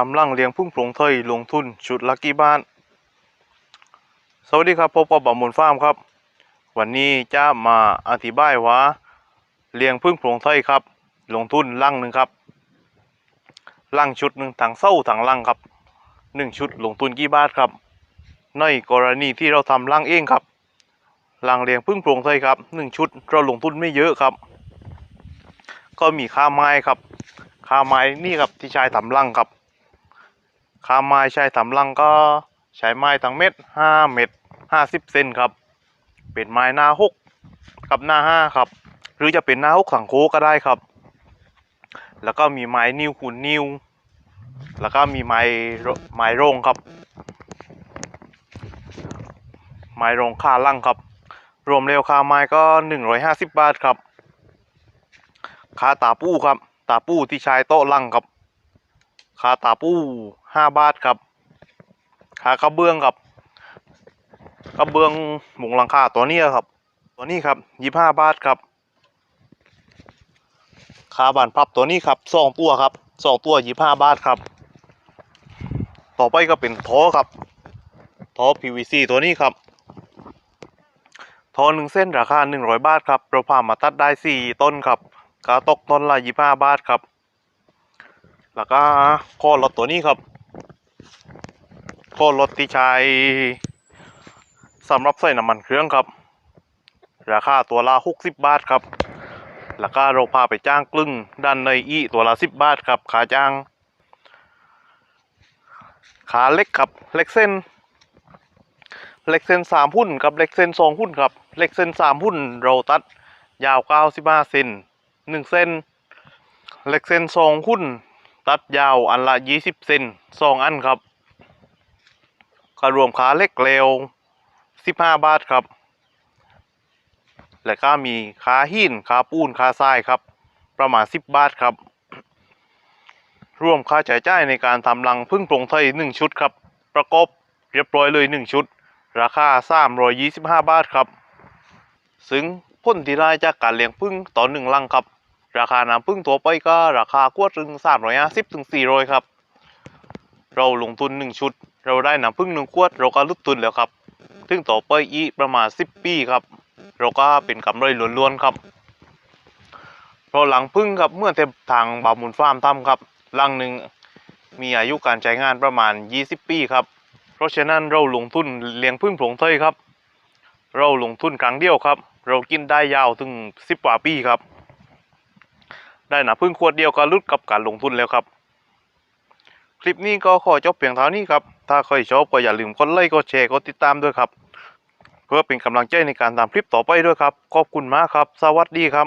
ทำรังเลี้ยงพึ่งโปร่งเทยลงทุนชุดลักกี้บ้าน สวัสดีครับพบกับบ่าวหมุนฟาร์มครับ วันนี้จะมาอธิบายว่าเลี้ยงพึ่งโปร่งเทยครับ ลงทุนลังหนึ่งครับลังชุดหนึ่งถังเส้าถังลังครับหนึ่งชุดลงทุนกี่บาทครับ ในกรณีที่เราทำลังเองครับลังเลี้ยงพึ่งโปร่งเทยครับหนึ่งชุดเราลงทุนไม่เยอะครับ ก็มีค่าไม้ครับค่าไม้นี่ครับที่ใช้ทำรังครับ ค่าไม้ใช้ทำรังก็ใช้ไม้ทั้งเม็ดห้าเม็ดห้าสิบเซนครับ เป็นไม้หน้าหกกับหน้าห้าครับ หรือจะเป็นหน้าหกสังโคก็ได้ครับ แล้วก็มีไม้นิ้วขุนนิ้ว แล้วก็มีไม้ไม้โรงครับ ไม้โรงค่าลังครับ รวมเร็วค่าไม้ก็หนึ่งร้อยห้าสิบบาทครับค่าตาปูครับ ตาปูที่ใช้โต๊ะลังครับ คาตาปูห้าบาทครับคากระเบื้องครับกระเบื้องมุงหลังคาตัวนี้ครับ ตัวนี้ครับยี่ห้าบาทครับคาบานพับตัวนี้ครับสองตัวครับสองตัวยี่ห้าบาทครับ ต่อไปก็เป็นท่อครับท่อ PVC ตัวนี้ครับท่อหนึ่งเส้นราคาหนึ่งร้อยบาทครับเราพามาตัดได้สี่ต้นครับก็ตกต้นละยี่ห้าบาทครับ แล้วก็ข้อรถตัวนี้ครับข้อรถที่ใช้สำหรับใส่น้ำมันเครื่องครับ ราคาตัวละหกสิบบาทครับ แล้วก็เราพาไปจ้างกลึงด้านในอีตัวละสิบบาทครับขาจ้าง ขาเล็กครับเล็กเส้นเล็กเส้นสามหุ่นกับเล็กเส้นสองหุ่นครับเล็กเส้นสามหุ่นเราตัดยาวเก้าสิบห้าเซนหนึ่งเส้นเหล็กเส้นสองหุ้น ตัดยาวอันละยี่สิบเซนสองอันครับก็รวมขาเล็กเร็วสิบห้าบาทครับ และก็มีขาหินขาปูนขาทรายครับ ประมาณสิบบาทครับ รวมค่าใช้จ่ายในการทำรังพึ่งโปร่งไทยหนึ่งชุดครับ ประกบเรียบร้อยเลยหนึ่งชุด ราคาสามร้อยยี่สิบห้าบาทครับ ซึ่งผลที่ได้จากการเลี้ยงพึ่งต่อหนึ่งลังครับ ราคาน้ำพึ่งตัวไปก็ราคากวดถึงสามร้อยห้าสิบถึงสี่ร้อยครับ เราลงทุนหนึ่งชุด เราได้น้ำพึ่งหนึ่งขวด เราก็ลุดทุนแล้วครับถึงต่อไปอีกประมาณสิบปีครับ เราก็เป็นกำไรล้วนๆครับเพราหลังพึ่งครับเมื่อเททางบามุนฟาร์มทำครับลังหนึ่งมีอายุการใช้งานประมาณ 20 ปีครับ เพราะฉะนั้นเราลงทุนเลี้ยงพึ่งผงเทยครับ เราลงทุนครั้งเดียวครับ เรากินได้ยาวถึงสิบกว่าปีครับ ได้นะพึ่งขวดเดียวก็ลุดกับการลงทุนแล้วครับ คลิปนี้ก็ขอจบเพียงเท่านี้ครับ ถ้าใครชอบก็อย่าลืมกดไลค์กดแชร์กดติดตามด้วยครับ เพื่อเป็นกำลังใจในการทำคลิปต่อไปด้วยครับ ขอบคุณมากครับ สวัสดีครับ